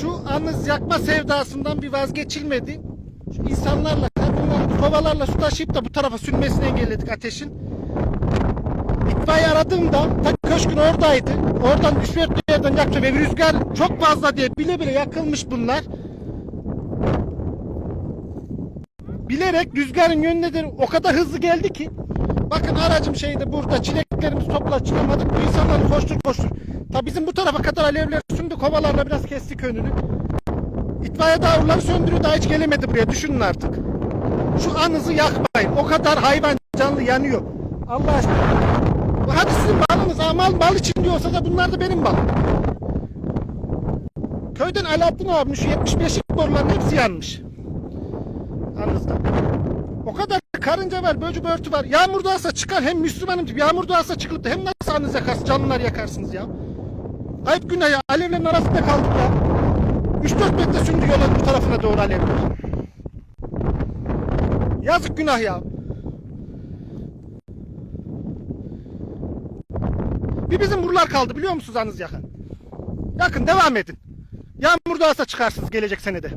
Şu anız yakma sevdasından bir vazgeçilmedi. Şu insanlarla, kadınlarla, kovalarla su taşıyıp da bu tarafa sürmesini engelledik ateşin. İtfaiye aradığımda ta köşkün oradaydı. Oradan 3-4 yerden yaktı ve rüzgar çok fazla diye bile bile yakılmış bunlar. Bilerek rüzgarın yönüne de o kadar hızlı geldi ki. Bakın aracım şeyde burada çileklerimizi topla çıkamadık. Bu insanları koştur koştur. Ta bizim bu tarafa kadar alevler sündü. Kovalarla biraz kestik önünü. İtfaiye davulları söndürüyor daha hiç gelemedi buraya. Düşünün artık. Şu anızı yakmayın. O kadar hayvan canlı yanıyor. Allah aşkına. Hadi sizin malınız ha, mal, mal için diyorsa da bunlar da benim malım. Köyden Alaaddin abinin şu 75'lik boruların hepsi yanmış. Anızda. O kadar karınca var, böcü börtü var. Yağmur doğarsa çıkar. Hem Müslümanım gibi yağmur doğarsa çıkıp da hem nasıl anız yakarsınız, canlılar yakarsınız ya. Ayıp günah ya. Alevlerin arasında kaldık ya. 3-4 metre sündü yolun bu tarafına doğru alevler. Yazık günah ya. Bir bizim buralar kaldı biliyor musunuz anız yakın? Yakın devam edin. Yağmur doğarsa çıkarsınız gelecek senede.